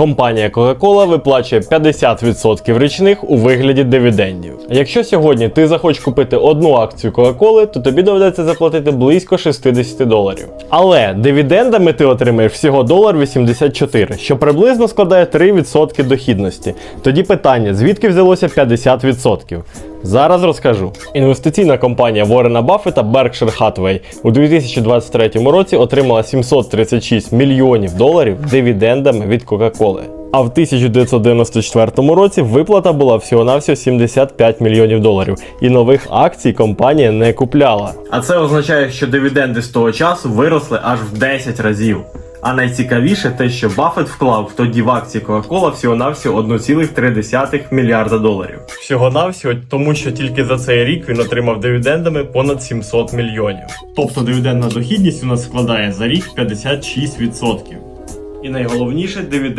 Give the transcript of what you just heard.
Компанія Coca-Cola виплачує 50% річних у вигляді дивідендів. Якщо сьогодні ти захочеш купити одну акцію Coca-Cola, то тобі доведеться заплатити близько 60 доларів. Але дивідендами ти отримаєш всього долар 84, що приблизно складає 3% дохідності. Тоді питання, звідки взялося 50%? Зараз розкажу. Інвестиційна компанія Ворена Баффета Berkshire Hathaway у 2023 році отримала 736 мільйонів доларів дивідендами від Coca-Cola. А в 1994 році виплата була всього-навсього 75 мільйонів доларів, і нових акцій компанія не купляла. А це означає, що дивіденди з того часу виросли аж в 10 разів. А найцікавіше те, що Баффет вклав тоді в акції Coca-Cola всього-навсього 1,3 мільярда доларів. Всього-навсього, тому що тільки за цей рік він отримав дивідендами понад 700 мільйонів. Тобто дивідендна дохідність у нас складає за рік 56%. І найголовніше, дивіденд